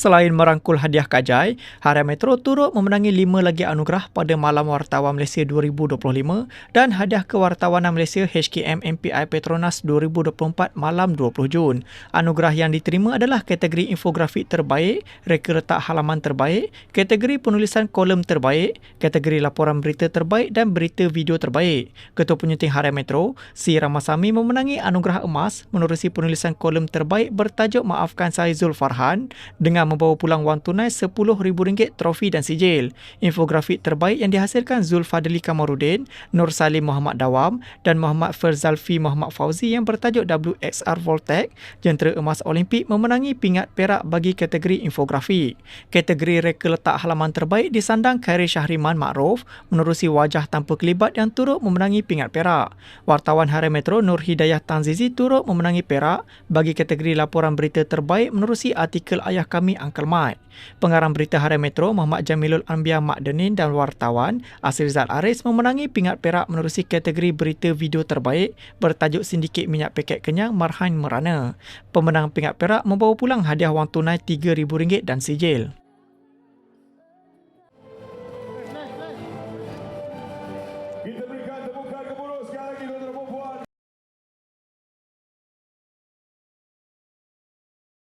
Selain merangkul hadiah kajai, Harian Metro turut memenangi lima lagi anugerah pada Malam Wartawan Malaysia 2025 dan hadiah kewartawanan Malaysia HKM MPI Petronas 2024 malam 20 Jun. Anugerah yang diterima adalah kategori infografik terbaik, reka letak halaman terbaik, kategori penulisan kolom terbaik, kategori laporan berita terbaik dan berita video terbaik. Ketua Penyunting Harian Metro, Si Ramasami memenangi anugerah emas menerusi penulisan kolom terbaik bertajuk Maafkan Saya Zul Farhan dengan dengan membawa pulang wang tunai RM10,000 trofi dan sijil. Infografik terbaik yang dihasilkan Zul Fadli Kamarudin, Nur Salim Muhammad Dawam dan Muhammad Ferzalfi Muhammad Fauzi yang bertajuk WXR Voltec, jentera emas Olimpik memenangi pingat perak bagi kategori infografik. Kategori reka letak halaman terbaik disandang Khairi Syahriman Ma'ruf menerusi wajah tanpa kelibat yang turut memenangi pingat perak. Wartawan Harian Metro Nur Hidayah Tanzizi turut memenangi perak bagi kategori laporan berita terbaik menerusi artikel ayah kami Uncle Mat. Pengarang berita Harian Metro Muhammad Jamilul Anbiya Mak Denin dan wartawan Asir Zal Aris memenangi pingat perak menerusi kategori berita video terbaik bertajuk Sindiket Minyak Paket Kenyang Marhain Merana. Pemenang pingat perak membawa pulang hadiah wang tunai RM3,000 dan sijil.